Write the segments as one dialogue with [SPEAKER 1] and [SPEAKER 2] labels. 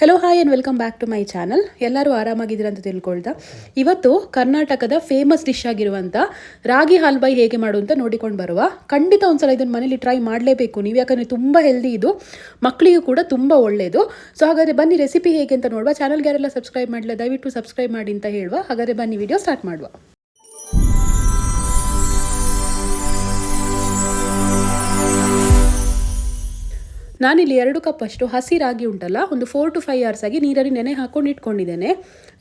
[SPEAKER 1] Hello hi and welcome back to my channel ಎಲ್ಲರೂ ಆರಾಮಾಗಿದ್ದೀರಾ ಅಂತ ತಿಳ್ಕೊಳ್ತಾ. ಇವತ್ತು ಕರ್ನಾಟಕದ ಫೇಮಸ್ ಡಿಶ್ ಆಗಿರುವಂಥ ರಾಗಿ ಹಾಲ್ಬಾಯಿ ಹೇಗೆ ಮಾಡು ಅಂತ ನೋಡಿಕೊಂಡು ಬರುವ. ಖಂಡಿತ ಒಂದ್ಸಲ ಇದನ್ನು ಮನೇಲಿ ಟ್ರೈ ಮಾಡಲೇಬೇಕು. ನೀವು ಯಾಕಂದರೆ ತುಂಬ ಹೆಲ್ದಿ ಇದು. ಮಕ್ಕಳಿಗೂ ಕೂಡ ತುಂಬ ಒಳ್ಳೆಯದು ಸೊ ಹಾಗಾದರೆ ಬನ್ನಿ ರೆಸಿಪಿ ಹೇಗೆ ಅಂತ ನೋಡುವ. ಚಾನಲ್ಗೆ ಯಾರೆಲ್ಲ ಸಬ್ಸ್ಕ್ರೈಬ್ ಮಾಡಲಿಲ್ಲ, ದಯವಿಟ್ಟು ಸಬ್ಸ್ಕ್ರೈಬ್ ಮಾಡಿ ಅಂತ ಹೇಳುವ. ಹಾಗಾದರೆ ಬನ್ನಿ ವಿಡಿಯೋ ಸ್ಟಾರ್ಟ್ ಮಾಡುವ. ನಾನಿಲ್ಲಿ ಎರಡು ಕಪ್ ಅಷ್ಟು ಹಸಿ ರಾಗಿ ಉಂಟಲ್ಲ, ಒಂದು ಫೋರ್ ಟು ಫೈವ್ ಅವರ್ಸ್ ಆಗಿ ನೀರಲ್ಲಿ ನೆನೆ ಹಾಕೊಂಡು ಇಟ್ಕೊಂಡಿದ್ದೇನೆ.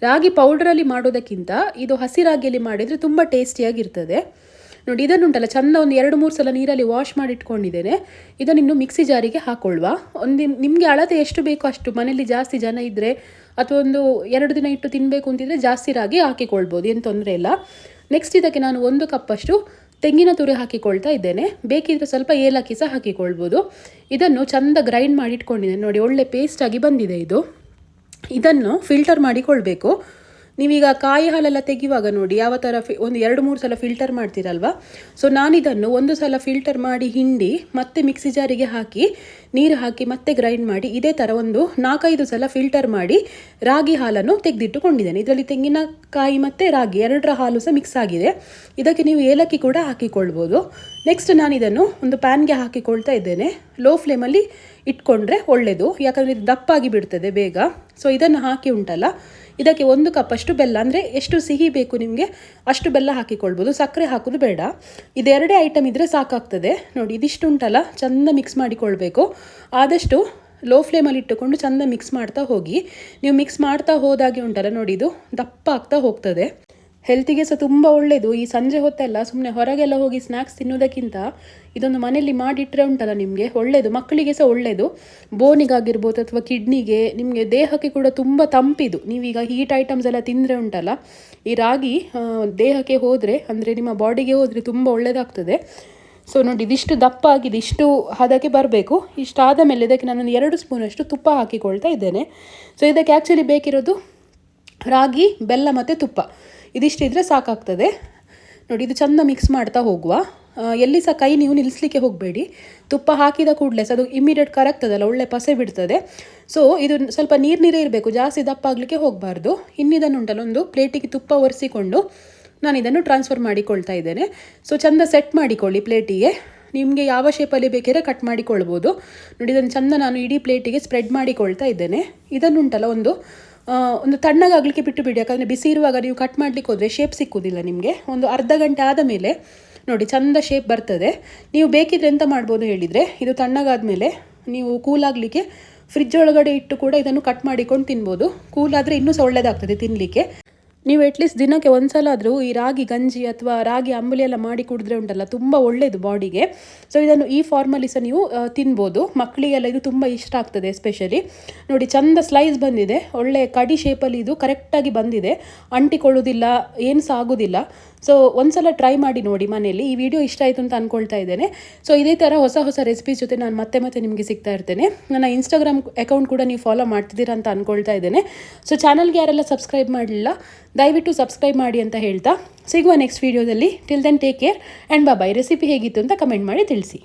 [SPEAKER 1] ರಾಗಿ ಪೌಡ್ರಲ್ಲಿ ಮಾಡೋದಕ್ಕಿಂತ ಇದು ಹಸಿ ರಾಗಿಯಲ್ಲಿ ಮಾಡಿದರೆ ತುಂಬ ಟೇಸ್ಟಿಯಾಗಿರ್ತದೆ ನೋಡಿ, ಇದನ್ನುಂಟಲ್ಲ, ಚಂದ ಒಂದು ಎರಡು ಮೂರು ಸಲ ನೀರಲ್ಲಿ ವಾಶ್ ಮಾಡಿ ಇಟ್ಕೊಂಡಿದ್ದೇನೆ. ಇದನ್ನು ಇನ್ನು ಮಿಕ್ಸಿ ಜಾರಿಗೆ ಹಾಕೊಳ್ಳುವ ಒಂದು ನಿಮಗೆ ಅಳತೆ ಎಷ್ಟು ಬೇಕೋ ಅಷ್ಟು ಮನೆಯಲ್ಲಿ ಜಾಸ್ತಿ ಜನ ಇದ್ದರೆ ಅಥವಾ ಒಂದು ಎರಡು ದಿನ ಇಟ್ಟು ತಿನ್ನಬೇಕು ಅಂತಿದ್ರೆ ಜಾಸ್ತಿ ರಾಗಿ ಹಾಕಿಕೊಳ್ಬೋದು, ಏನು ತೊಂದರೆ ಇಲ್ಲ. ನೆಕ್ಸ್ಟ್ ಇದಕ್ಕೆ ನಾನು ಒಂದು ಕಪ್ಪಷ್ಟು ತೆಂಗಿನ ತುರಿ ಹಾಕಿಕೊಳ್ತಾ ಇದ್ದೇನೆ. ಬೇಕಿದ್ರೆ ಸ್ವಲ್ಪ ಏಲಕ್ಕಿ ಸಹ ಹಾಕಿಕೊಳ್ಬೋದು. ಇದನ್ನು ಚಂದ ಗ್ರೈಂಡ್ ಮಾಡಿ ಇಟ್ಕೊಂಡಿದ್ದೇನೆ. ನೋಡಿ, ಒಳ್ಳೆ ಪೇಸ್ಟಾಗಿ ಬಂದಿದೆ ಇದು. ಇದನ್ನು ಫಿಲ್ಟರ್ ಮಾಡಿಕೊಳ್ಬೇಕು ನೀವೀಗ ಕಾಯಿ ಹಾಲೆಲ್ಲ ತೆಗೆಯುವಾಗ ನೋಡಿ, ಯಾವ ಥರ ಫಿ, ಒಂದು ಎರಡು ಮೂರು ಸಲ ಫಿಲ್ಟರ್ ಮಾಡ್ತೀರಲ್ವ? ಸೊ ನಾನಿದನ್ನು ಒಂದು ಸಲ ಫಿಲ್ಟರ್ ಮಾಡಿ ಹಿಂಡಿ ಮತ್ತೆ ಮಿಕ್ಸಿ ಜಾರಿಗೆ ಹಾಕಿ ನೀರು ಹಾಕಿ ಮತ್ತೆ ಗ್ರೈಂಡ್ ಮಾಡಿ ಇದೇ ಥರ ಒಂದು ನಾಲ್ಕೈದು ಸಲ ಫಿಲ್ಟರ್ ಮಾಡಿ ರಾಗಿ ಹಾಲನ್ನು ತೆಗೆದಿಟ್ಟುಕೊಂಡಿದ್ದೇನೆ. ಇದರಲ್ಲಿ ತೆಂಗಿನಕಾಯಿ ಮತ್ತು ರಾಗಿ ಎರಡರ ಹಾಲು ಸಹ ಮಿಕ್ಸ್ ಆಗಿದೆ. ಇದಕ್ಕೆ ನೀವು ಏಲಕ್ಕಿ ಕೂಡ ಹಾಕಿಕೊಳ್ಬೋದು. ನೆಕ್ಸ್ಟ್ ನಾನು ಇದನ್ನು ಒಂದು ಪ್ಯಾನ್ಗೆ ಹಾಕಿಕೊಳ್ತಾ ಇದ್ದೇನೆ. ಲೋ ಫ್ಲೇಮಲ್ಲಿ ಇಟ್ಕೊಂಡ್ರೆ ಒಳ್ಳೆಯದು ಯಾಕಂದರೆ ಇದು ದಪ್ಪಾಗಿ ಬಿಡ್ತದೆ ಬೇಗ. ಸೊ ಇದನ್ನು ಹಾಕಿ ಉಂಟಲ್ಲ. ಇದಕ್ಕೆ ಒಂದು ಕಪ್ಪಷ್ಟು ಬೆಲ್ಲ, ಅಂದರೆ ಎಷ್ಟು ಸಿಹಿ ಬೇಕು ನಿಮಗೆ ಅಷ್ಟು ಬೆಲ್ಲ ಹಾಕಿಕೊಳ್ಬೋದು. ಸಕ್ಕರೆ ಹಾಕೋದು ಬೇಡ. ಇದೆರಡೇ ಐಟಮ್ ಇದ್ದರೆ ಸಾಕಾಗ್ತದೆ. ನೋಡಿ, ಇದಿಷ್ಟು ಉಂಟಲ್ಲ. ಚೆಂದ ಮಿಕ್ಸ್ ಮಾಡಿಕೊಳ್ಬೇಕು. ಆದಷ್ಟು ಲೋ ಫ್ಲೇಮಲ್ಲಿ ಇಟ್ಟುಕೊಂಡು ಚೆಂದ ಮಿಕ್ಸ್ ಮಾಡ್ತಾ ಹೋಗಿ. ನೀವು ಮಿಕ್ಸ್ ಮಾಡ್ತಾ ಹೋದಾಗೆ ಉಂಟಲ್ಲ ನೋಡಿ, ಇದು ದಪ್ಪ ಆಗ್ತಾ ಹೋಗ್ತದೆ. ಹೆಲ್ತಿಗೆ ಸಹ ತುಂಬ ಒಳ್ಳೆಯದು ಈ ಸಂಜೆ ಹೊತ್ತೆಲ್ಲ ಸುಮ್ಮನೆ ಹೊರಗೆಲ್ಲ ಹೋಗಿ ಸ್ನ್ಯಾಕ್ಸ್ ತಿನ್ನೋದಕ್ಕಿಂತ ಇದೊಂದು ಮನೆಯಲ್ಲಿ ಮಾಡಿಟ್ಟರೆ ಉಂಟಲ್ಲ ನಿಮಗೆ? ಒಳ್ಳೆಯದು ಮಕ್ಕಳಿಗೆ ಸಹ ಒಳ್ಳೆಯದು ಬೋನಿಗಾಗಿರ್ಬೋದು ಅಥವಾ ಕಿಡ್ನಿಗೆ ನಿಮಗೆ ದೇಹಕ್ಕೆ ಕೂಡ ತುಂಬ ತಂಪಿದು. ನೀವೀಗ ಹೀಟ್ ಐಟಮ್ಸ್ ಎಲ್ಲ ತಿಂದರೆ ಉಂಟಲ್ಲ, ಈ ರಾಗಿ ದೇಹಕ್ಕೆ ಹೋದರೆ, ಅಂದರೆ ನಿಮ್ಮ ಬಾಡಿಗೆ ಹೋದರೆ ತುಂಬ ಒಳ್ಳೆಯದಾಗ್ತದೆ ಸೊ ನೋಡಿ, ಇದಿಷ್ಟು ದಪ್ಪ ಆಗಿದೆ, ಇಷ್ಟು ಹದಕ್ಕೆ ಬರಬೇಕು. ಇಷ್ಟಾದ ಮೇಲೆ ಇದಕ್ಕೆ ನಾನೊಂದು ಎರಡು ಸ್ಪೂನಷ್ಟು ತುಪ್ಪ ಹಾಕಿಕೊಳ್ತಾ ಇದ್ದೇನೆ. ಸೊ ಇದಕ್ಕೆ ಆ್ಯಕ್ಚುಲಿ ಬೇಕಿರೋದು ರಾಗಿ, ಬೆಲ್ಲ ಮತ್ತು ತುಪ್ಪ. ಇದಿಷ್ಟಿದ್ರೆ ಸಾಕಾಗ್ತದೆ. ನೋಡಿ, ಇದು ಚೆಂದ ಮಿಕ್ಸ್ ಮಾಡ್ತಾ ಹೋಗುವ. ಎಲ್ಲಿ ಸಹ ಕೈ ನೀವು ನಿಲ್ಲಿಸ್ಲಿಕ್ಕೆ ಹೋಗಬೇಡಿ. ತುಪ್ಪ ಹಾಕಿದ ಕೂಡಲೇ ಸಹ ಅದು ಇಮಿಡಿಯೇಟ್ ಕರಗ್ತದಲ್ಲ, ಒಳ್ಳೆ ಪಸೆ ಬಿಡ್ತದೆ. ಸೊ ಇದು ಸ್ವಲ್ಪ ನೀರು ನೀರೇ ಇರಬೇಕು, ಜಾಸ್ತಿ ದಪ್ಪ ಆಗಲಿಕ್ಕೆ ಹೋಗಬಾರ್ದು. ಇನ್ನಿದನ್ನು ಉಂಟಲ್ಲ ಒಂದು ಪ್ಲೇಟಿಗೆ ತುಪ್ಪ ಒರೆಸಿಕೊಂಡು ನಾನು ಇದನ್ನು ಟ್ರಾನ್ಸ್ಫರ್ ಮಾಡಿಕೊಳ್ತಾ ಇದ್ದೇನೆ. ಸೊ ಚೆಂದ ಸೆಟ್ ಮಾಡಿಕೊಳ್ಳಿ ಪ್ಲೇಟಿಗೆ ನಿಮಗೆ ಯಾವ ಶೇಪಲ್ಲಿ ಬೇಕಿದ್ರೆ ಕಟ್ ಮಾಡಿಕೊಳ್ಬೋದು. ನೋಡಿ, ಇದನ್ನು ಚೆಂದ ನಾನು ಇಡೀ ಪ್ಲೇಟಿಗೆ ಸ್ಪ್ರೆಡ್ ಮಾಡಿಕೊಳ್ತಾ ಇದ್ದೇನೆ. ಇದನ್ನುಂಟಲ್ಲ, ಒಂದು ಒಂದು ತಣ್ಣಗಾಗಲಿಕ್ಕೆ ಬಿಟ್ಟು ಬಿಡಿ. ಯಾಕಂದರೆ ಬಿಸಿ ಇರುವಾಗ ನೀವು ಕಟ್ ಮಾಡಲಿಕ್ಕೆ ಹೋದರೆ ಶೇಪ್ ಸಿಕ್ಕುವುದಿಲ್ಲ ನಿಮಗೆ. ಒಂದು ಅರ್ಧ ಗಂಟೆ ಆದ ಮೇಲೆ, ನೋಡಿ, ಚಂದ ಶೇಪ್ ಬರ್ತದೆ. ನೀವು ಬೇಕಿದ್ರೆ ಎಂತ ಮಾಡ್ಬೋದು ಹೇಳಿದರೆ, ಇದು ತಣ್ಣಗಾದ ಮೇಲೆ ನೀವು ಕೂಲಾಗಲಿಕ್ಕೆ ಫ್ರಿಜ್ ಒಳಗಡೆ ಇಟ್ಟು ಕೂಡ ಇದನ್ನು ಕಟ್ ಮಾಡಿಕೊಂಡು ತಿನ್ಬೋದು. ಕೂಲಾದರೆ ಇನ್ನೂ ಸಹ ಒಳ್ಳೆಯದಾಗ್ತದೆ ತಿನ್ನಲಿಕ್ಕೆ ನೀವು ಅಟ್ಲೀಸ್ಟ್ ದಿನಕ್ಕೆ ಒಂದು ಸಲ ಆದರೂ ಈ ರಾಗಿ, ಗಂಜಿ ಅಥವಾ ರಾಗಿ ಅಂಬುಲಿ ಎಲ್ಲ ಮಾಡಿ ಕುಡಿದ್ರೆ ಉಂಟಲ್ಲ, ತುಂಬ ಒಳ್ಳೆಯದು ಬಾಡಿಗೆ ಸೊ ಇದನ್ನು ಈ ಫಾರ್ಮಲ್ಲಿ ಸಹ ನೀವು ತಿನ್ಬೋದು. ಮಕ್ಕಳಿಗೆಲ್ಲ ಇದು ತುಂಬ ಇಷ್ಟ ಆಗ್ತದೆ ಎಸ್ಪೆಷಲಿ ನೋಡಿ, ಚಂದ ಸ್ಲೈಸ್ ಬಂದಿದೆ. ಒಳ್ಳೆ ಕಡಿ ಶೇಪಲ್ಲಿ ಇದು ಕರೆಕ್ಟಾಗಿ ಬಂದಿದೆ. ಅಂಟಿಕೊಳ್ಳೋದಿಲ್ಲ, ಏನು ಸಹ ಆಗೋದಿಲ್ಲ. ಸೊ ಒಂದ್ಸಲ ಟ್ರೈ ಮಾಡಿ ನೋಡಿ ಮನೆಯಲ್ಲಿ. ಈ ವಿಡಿಯೋ ಇಷ್ಟ ಆಯಿತು ಅಂತ ಅಂದ್ಕೊಳ್ತಾ ಇದ್ದೇನೆ. ಸೊ ಇದೇ ಥರ ಹೊಸ ಹೊಸ ರೆಸಿಪೀಸ್ ಜೊತೆ ನಾನು ಮತ್ತೆ ಮತ್ತೆ ನಿಮಗೆ ಸಿಗ್ತಾ ಇರ್ತೇನೆ. ನನ್ನ ಇನ್ಸ್ಟಾಗ್ರಾಮ್ ಅಕೌಂಟ್ ಕೂಡ ನೀವು ಫಾಲೋ ಮಾಡ್ತಿದ್ದೀರಾ ಅಂತ ಅಂದ್ಕೊಳ್ತಾ ಇದ್ದೇನೆ. ಸೊ ಚಾನಲ್ಗೆ ಯಾರೆಲ್ಲ ಸಬ್ಸ್ಕ್ರೈಬ್ ಮಾಡಲಿಲ್ಲ ದಯವಿಟ್ಟು ಸಬ್ಸ್ಕ್ರೈಬ್ ಮಾಡಿ ಅಂತ ಹೇಳ್ತಾ ಸಿಗುವ ನೆಕ್ಸ್ಟ್ ವೀಡಿಯೋದಲ್ಲಿ till then take care and bye recipe ಹೇಗಿತ್ತು ಅಂತ ಕಮೆಂಟ್ ಮಾಡಿ ತಿಳಿಸಿ.